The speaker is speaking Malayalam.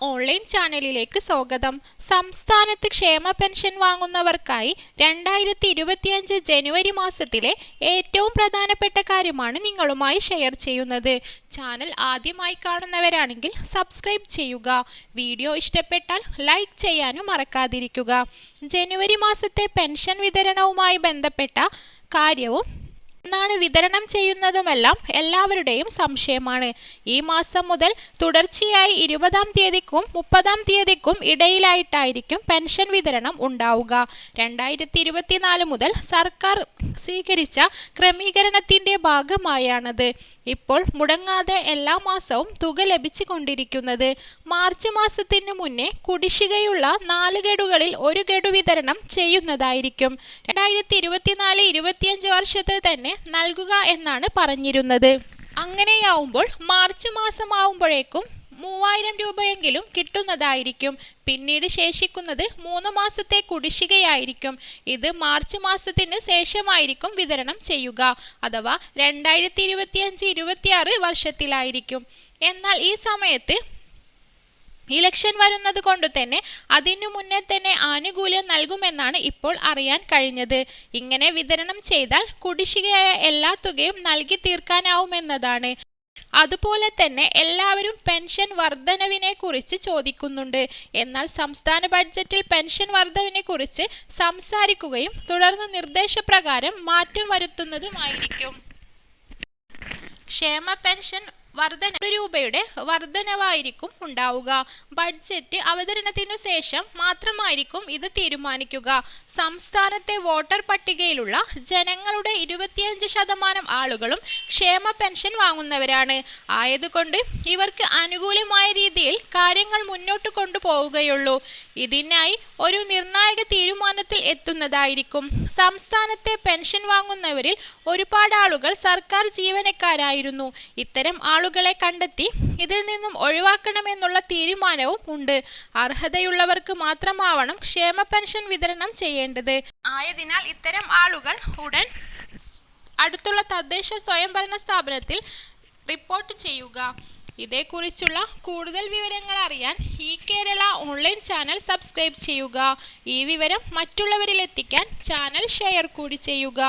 ഓൺലൈൻ ചാനലിലേക്ക് സ്വാഗതം. സംസ്ഥാനത്ത് ക്ഷേമ പെൻഷൻ വാങ്ങുന്നവർക്കായി രണ്ടായിരത്തി ഇരുപത്തിയഞ്ച് ജനുവരി മാസത്തിലെ ഏറ്റവും പ്രധാനപ്പെട്ട കാര്യമാണ് നിങ്ങളുമായി ഷെയർ ചെയ്യുന്നത്. ചാനൽ ആദ്യമായി കാണുന്നവരാണെങ്കിൽ സബ്സ്ക്രൈബ് ചെയ്യുക. വീഡിയോ ഇഷ്ടപ്പെട്ടാൽ ലൈക്ക് ചെയ്യാനും മറക്കാതിരിക്കുക. ജനുവരി മാസത്തെ പെൻഷൻ വിതരണവുമായി ബന്ധപ്പെട്ട കാര്യവും എന്നാണ് വിതരണം ചെയ്യുന്നതുമെല്ലാം എല്ലാവരുടെയും സംശയമാണ്. ഈ മാസം മുതൽ തുടർച്ചയായി ഇരുപതാം തീയതിക്കും മുപ്പതാം തീയതിക്കും ഇടയിലായിട്ടായിരിക്കും പെൻഷൻ വിതരണം ഉണ്ടാവുക. രണ്ടായിരത്തി ഇരുപത്തിനാല് മുതൽ സർക്കാർ സ്വീകരിച്ച ക്രമീകരണത്തിന്റെ ഭാഗമായാണത്. ഇപ്പോൾ മുടങ്ങാതെ എല്ലാ മാസവും തുക ലഭിച്ചുകൊണ്ടിരിക്കുന്നത്. മാർച്ച് മാസത്തിന് മുന്നേ കുടിശ്ശികയുള്ള നാല് ഗഡുകളിൽ ഒരു ഗഡു വിതരണം ചെയ്യുന്നതായിരിക്കും. രണ്ടായിരത്തി ഇരുപത്തിനാല് ഇരുപത്തിയഞ്ച് വർഷത്തിൽ തന്നെ നൽകുക എന്നാണ് പറഞ്ഞിരുന്നത്. അങ്ങനെയാവുമ്പോൾ മാർച്ച് മാസമാവുമ്പോഴേക്കും മൂവായിരം രൂപയെങ്കിലും കിട്ടുന്നതായിരിക്കും. പിന്നീട് ശേഷിക്കുന്നത് മൂന്ന് മാസത്തെ കുടിശ്ശികയായിരിക്കും. ഇത് മാർച്ച് മാസത്തിന് ശേഷമായിരിക്കും വിതരണം ചെയ്യുക. അഥവാ രണ്ടായിരത്തി ഇരുപത്തിയഞ്ച് ഇരുപത്തിയാറ് വർഷത്തിലായിരിക്കും. എന്നാൽ ഈ സമയത്ത് ഇലക്ഷൻ വരുന്നത് കൊണ്ട് തന്നെ അതിനു മുന്നേ തന്നെ ആനുകൂല്യം നൽകുമെന്നാണ് ഇപ്പോൾ അറിയാൻ കഴിഞ്ഞത്. ഇങ്ങനെ വിതരണം ചെയ്താൽ കുടിശ്ശികയായ എല്ലാ തുകയും നൽകി തീർക്കാനാവുമെന്നതാണ്. അതുപോലെ തന്നെ എല്ലാവരും പെൻഷൻ വർധനവിനെ കുറിച്ച് ചോദിക്കുന്നുണ്ട്. എന്നാൽ സംസ്ഥാന ബഡ്ജറ്റിൽ പെൻഷൻ വർധനവിനെ കുറിച്ച് സംസാരിക്കുകയും തുടർന്ന് നിർദ്ദേശപ്രകാരം മാറ്റം വരുത്തുന്നതുമായിരിക്കും. ക്ഷേമ പെൻഷൻ വർധന രൂപയുടെ വർധനവായിരിക്കും ഉണ്ടാവുക. ബഡ്ജറ്റ് അവതരണത്തിനു ശേഷം മാത്രമായിരിക്കും ഇത് തീരുമാനിക്കുക. സംസ്ഥാനത്തെ വോട്ടർ പട്ടികയിലുള്ള ജനങ്ങളുടെ ഇരുപത്തിയഞ്ച് ശതമാനം ആളുകളും ക്ഷേമ പെൻഷൻ വാങ്ങുന്നവരാണ്. ആയതുകൊണ്ട് ഇവർക്ക് അനുകൂലമായ രീതിയിൽ കാര്യങ്ങൾ മുന്നോട്ട് കൊണ്ടുപോവുകയുള്ളൂ. ഇതിനായി ഒരു നിർണായക തീരുമാനത്തിൽ എത്തുന്നതായിരിക്കും. സംസ്ഥാനത്തെ പെൻഷൻ വാങ്ങുന്നവരിൽ ഒരുപാട് ആളുകൾ സർക്കാർ ജീവനക്കാരായിരുന്നു. ഇത്തരം ആളുകളെ കണ്ടെത്തി ഇതിൽ നിന്നും ഒഴിവാക്കണമെന്നുള്ള തീരുമാനവും ഉണ്ട്. അർഹതയുള്ളവർക്ക് മാത്രമാവണം ക്ഷേമ പെൻഷൻ വിതരണം ചെയ്യേണ്ടത്. ആയതിനാൽ ഇത്തരം ആളുകൾ ഉടൻ അടുത്തുള്ള തദ്ദേശ സ്വയംഭരണ സ്ഥാപനത്തിൽ റിപ്പോർട്ട് ചെയ്യുക. ഇതേക്കുറിച്ചുള്ള കൂടുതൽ വിവരങ്ങൾ അറിയാൻ ഈ കേരള ഓൺലൈൻ ചാനൽ സബ്സ്ക്രൈബ് ചെയ്യുക. ഈ വിവരം മറ്റുള്ളവരിലെത്തിക്കാൻ ചാനൽ ഷെയർ കൂടി ചെയ്യുക.